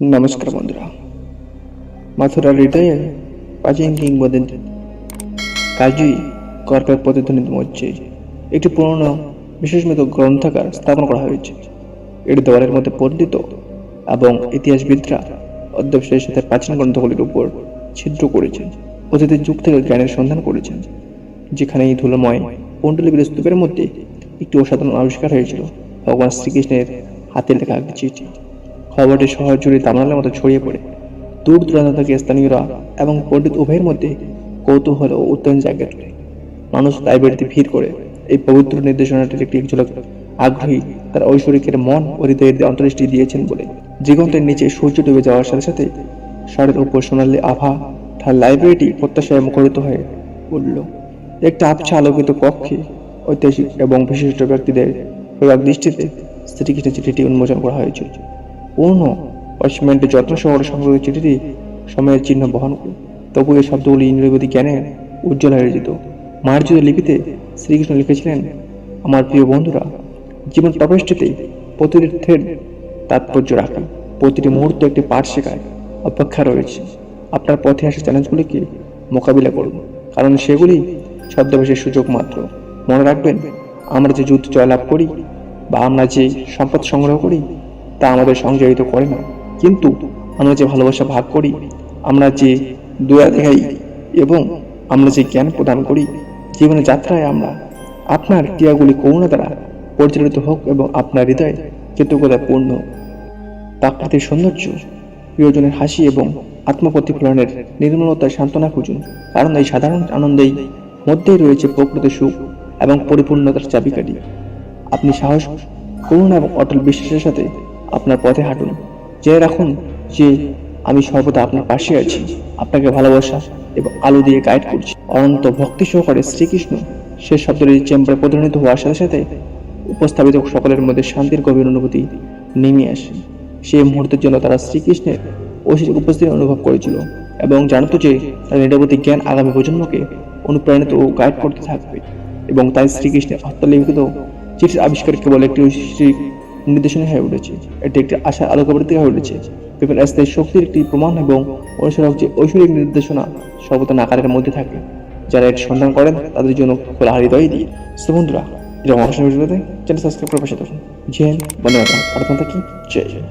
নমস্কার বন্ধুরা। মাথুরা হৃদয়ে প্রাচীন কিংবদন্তি কাজী কর্পের প্রতিধ্বনিত মধ্যে একটি পুরনো বিশেষমিত গ্রন্থাগার স্থাপন করা হয়েছে। এটি দেওয়ালের মধ্যে পণ্ডিত এবং ইতিহাসবিদরা অধ্যবসায়ের সাথে প্রাচীন গ্রন্থগুলির উপর ছিদ্র করেছেন। অতীতের যুগ থেকে জ্ঞানের সন্ধান করেছেন, যেখানে এই ধুলোময় পণ্ডলিপির স্তূপের মধ্যে একটি অসাধারণ আবিষ্কার হয়েছিল। ভগবান শ্রীকৃষ্ণের হাতে লেখা চিঠি। খবরটি শহর জুড়ে দামনালের মতো ছড়িয়ে পড়ে। দূর দূরান্ত থেকে স্থানীয়রা এবং পণ্ডিত উভয়ের মধ্যে কৌতূহল ও উত্তেজন জায়গা তোলে। মানুষ লাইব্রেরিতে ভিড় করে এই পবিত্র নির্দেশনাটির একটি ঝলক আগ্রহী তার ঐশ্বরিকের মন ও হৃদয়ের অন্তর্দৃষ্টি দিয়েছেন বলে দিগন্তের নিচে সূর্য ডুবে যাওয়ার সাথে সাথে ষাঁড়ের উপর সোনালি আভা তার লাইব্রেরিটি প্রত্যাশায় মুখরিত হয়ে উঠল। একটি আবছা আলোকিত কক্ষে ঐতিহাসিক এবং বিশিষ্ট ব্যক্তিদের প্রভাব দৃষ্টিতে শ্রীকৃষ্ণের চিঠিটি উন্মোচন করা হয়েছিল পূর্ণ অসীমেন্টে যত্ন শহরে সংগ্রহের চিঠিটি সময়ের চিহ্ন বহন করে। তবু এই শব্দগুলি ইন্দ্রগতি জ্ঞানে উজ্জ্বল হয়ে যেত মার্জিত লিপিতে শ্রীকৃষ্ণ লিখেছিলেন, আমার প্রিয় বন্ধুরা, জীবন প্রবেশটিতে প্রতিরোধের তাৎপর্য রাখা। প্রতিটি মুহূর্ত একটি পাঠ শেখায়, অপেক্ষা রয়েছে। আপনার পথে আসা চ্যালেঞ্জগুলিকে মোকাবিলা করুন। কারণ সেগুলি ছদ্মবেশের সুযোগ মাত্র। মনে রাখবেন, আমরা যে যুদ্ধ জয়লাভ করি বা আমরা যে সম্পদ সংগ্রহ করি তা আমাদের সংযোজিত করে না। কিন্তু আমরা যে ভালোবাসা ভাগ করি, আমরা যে দয়া দেখাই এবং আমরা যে জ্ঞান প্রদান করি জীবনের যাত্রায় আমরা আপনার ক্রিয়াগুলি করুণা দ্বারা পরিচালিত হোক এবং আপনার হৃদয় কৃতজ্ঞতা পূর্ণ। প্রাকৃতিক সৌন্দর্য, প্রিয়জনের হাসি এবং আত্মপ্রতিফলনের নির্মলতার সান্ত্বনা খুঁজুন। কারণ এই সাধারণ আনন্দেই মধ্যেই রয়েছে প্রকৃত সুখ এবং পরিপূর্ণতার চাবিকাঠি। আপনি সাহস, করুণা এবং অটল বিশ্বাসের সাথে আপনার পথে হাঁটুন। জেনে রাখুন যে আমি সর্বদা আপনার পাশে আছি। আপনাকে ভালোবাসা এবং আলো দিয়ে গাইড করছি। অনন্ত ভক্তি সহকারে শ্রীকৃষ্ণ সে শব্দটি চেম্বারে প্রতিনিধিত হওয়ার সাথে সাথে উপস্থাপিত সকলের মধ্যে শান্তির গভীর অনুভূতি নেমে আসে। সেই মুহূর্তের জন্য তারা শ্রীকৃষ্ণের ঐশ্বরিক উপস্থিতি অনুভব করেছিল এবং জানতো যে তার নিরবধি জ্ঞান আগামী প্রজন্মকে অনুপ্রাণিত ও গাইড করতে থাকবে এবং তাই শ্রীকৃষ্ণের হস্তলিখিত চিঠির আবিষ্কার কেবল একটি ঐশ্বরিক নির্দেশনা হয়ে উঠেছে। এটি একটি আশার আলোকবর্তী হয়ে উঠেছে। পেপার স্থায়ী শক্তির একটি প্রমাণ এবং অনুসরক যে ঐশ্বরিক নির্দেশনা সর্বদা নাকারের মধ্যে থাকে, যারা এটি সন্ধান করেন, তাদের জন্য খোলা হৃদয় দিয়ে সো বন্ধুরা, এরকম অবশ্যই চ্যানেল সাবস্ক্রাইব করে পাশে থাকুন। জেন বন্ধুরা আপনার থাকি জয় জয়